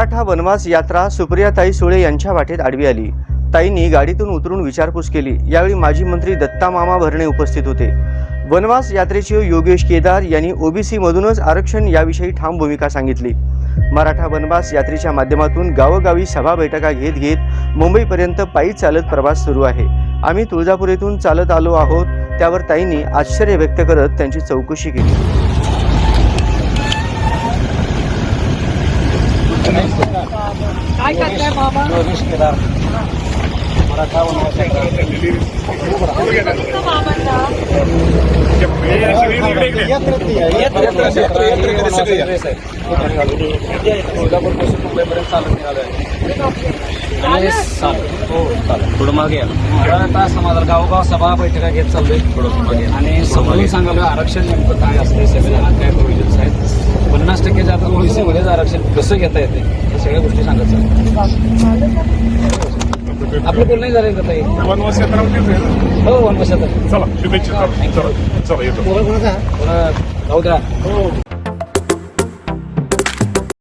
मराठा वनवास यात्रा सुप्रियाताई सुळे यांच्या वाटेत आडवी आली. ताईंनी गाडीतून उतरून विचारपूस केली. यावेळी माजी मंत्री दत्ता मामा भरणे उपस्थित होते. वनवास यात्रेचे योगेश केदार यांनी ओबीसी मधूनच आरक्षण याविषयी ठाम भूमिका सांगितली. मराठा वनवास यात्रेच्या माध्यमातून गावोगावी सभा बैठका घेत घेत मुंबईपर्यंत पायी चालत प्रवास सुरू आहे. आम्ही तुळजापूर येथून चालत आलो आहोत. त्यावर ताईंनी आश्चर्य व्यक्त करत त्यांची चौकशी केली. काय करताय बाबा फक्त बाबांना तुळजापूरपासून मुंबईपर्यंत चालत निघालोय थोडं मागे या. आता समाजाला गावोगाव सभा बैठका घेत चाललोय आणि समजून सांगालो आरक्षण नेमकं काय असतं संविधानात कसं घेता येते? या सगळ्या गोष्टी सांगत चालतो आपलं बोलणं झालं का ताई? वनवास यात्रा हो वनवशात चला शुभेच्छा चला चला चला येतो. जाऊ द्या.